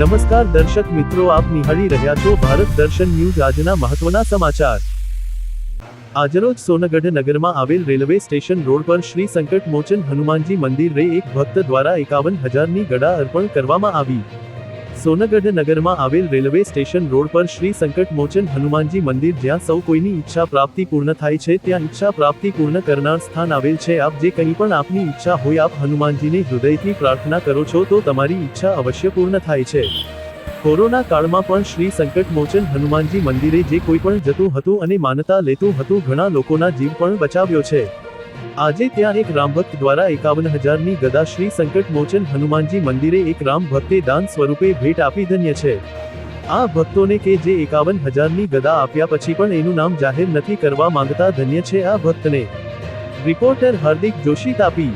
નમસ્કાર દર્શક મિત્રો, આપ નિહાળી રહ્યા છો ભારત દર્શન ન્યૂઝ આજના મહત્વના સમાચાર. આજરોજ સોનગઢ નગરમાં આવેલ રેલવે સ્ટેશન રોડ પર શ્રી સંકટ મોચન હનુમાનજી મંદિર રે એક ભક્ત દ્વારા એકાવન હજારની ગડા અર્પણ કરવામાં આવી. સોનગઢ નગરમાં આવેલ રેલવે સ્ટેશન રોડ પર શ્રી સંકટ મોચન હનુમાનજી મંદિર જ્યાં સૌ કોઈની ઈચ્છા પ્રાપ્તિ પૂર્ણ થાય છે, ત્યાં ઈચ્છા પ્રાપ્તિ પૂર્ણ કરનાર સ્થાન આવેલ છે. આપ જે કંઈ પણ આપની ઈચ્છા હોય, આપ હનુમાનજીને હૃદયથી પ્રાર્થના કરો છો, તો તમારી ઈચ્છા અવશ્ય પૂર્ણ થાય છે. કોરોના કાળમાં પણ શ્રી સંકટ મોચન હનુમાનજી મંદિરે જે કોઈ પણ જતું હતું અને માનતા લેતું હતું, ઘણા લોકોના જીવ પણ બચાવ્યો છે. આજે ત્યાં એક રામભક્ત દ્વારા એકાવન હજારની ગદા શ્રી સંકટ મોચન હનુમાનજી મંદિરે એક રામ ભક્તે દાન સ્વરૂપે ભેટ આપી ધન્ય છે. આ ભક્તોને કે જે એકાવન હજારની ગદા આપ્યા પછી પણ એનું નામ જાહેર નથી કરવા માંગતા ધન્ય છે આ ભક્તને. રિપોર્ટર હાર્દિક જોશી તાપી.